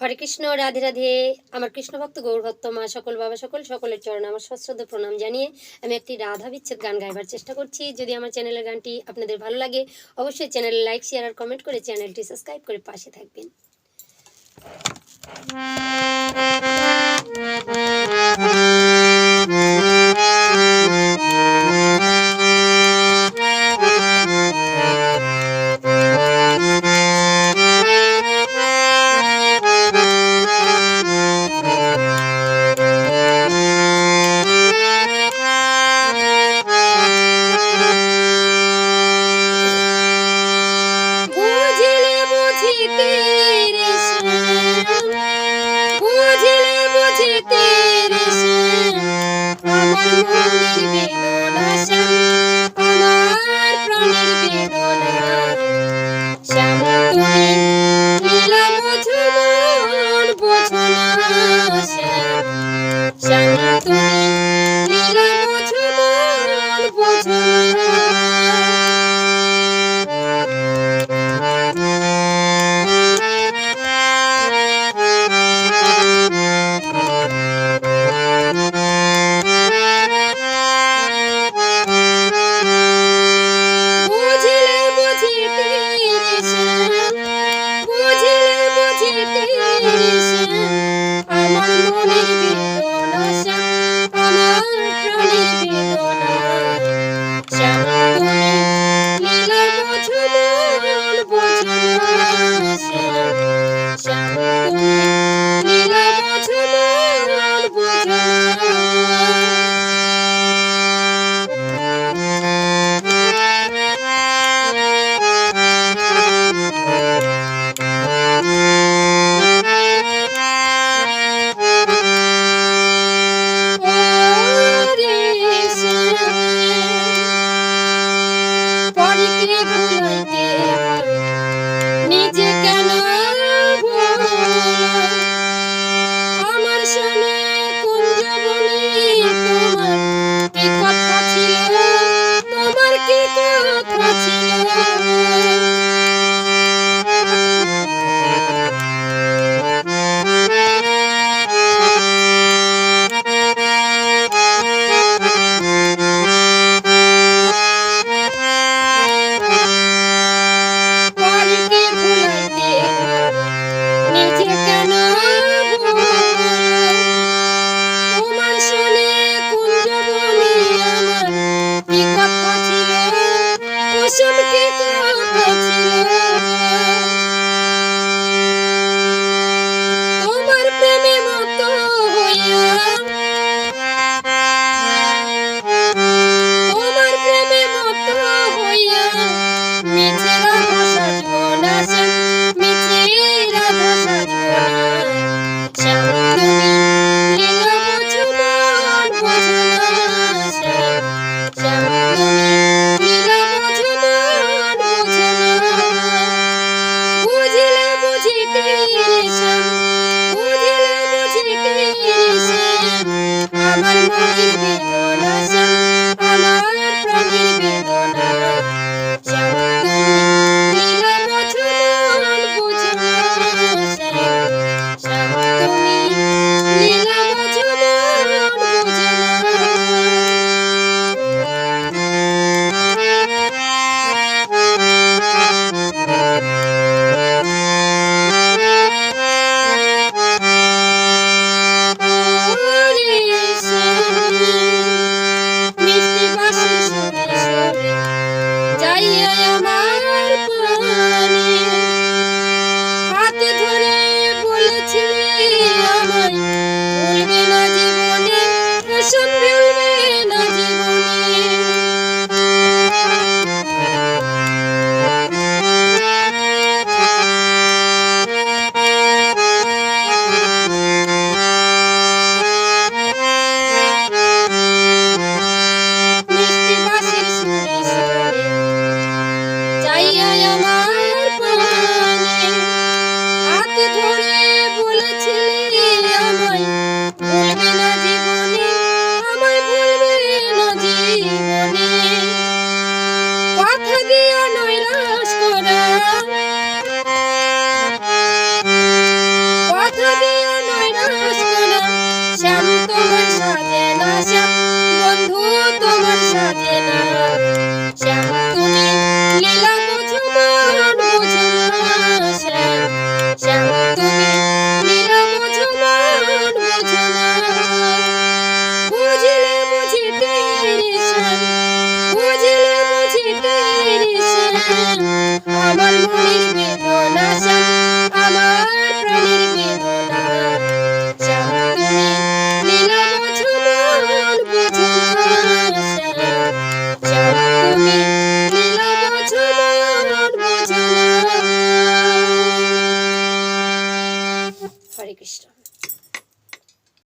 হরে কৃষ্ণ, রাধে রাধে। আমার কৃষ্ণভক্ত, গৌরভক্ত মা, সকল বাবা, সকল, সকলের চরণ আমার সশ্রদ্ধ প্রণাম জানিয়ে আমি একটি রাধা বিচ্ছেদ গান গাইবার চেষ্টা করছি। যদি আমার চ্যানেলের গানটি আপনাদের ভালো লাগে, অবশ্যই চ্যানেলে লাইক, শেয়ার আর কমেন্ট করে চ্যানেলটি সাবস্ক্রাইব করে পাশে থাকবেন।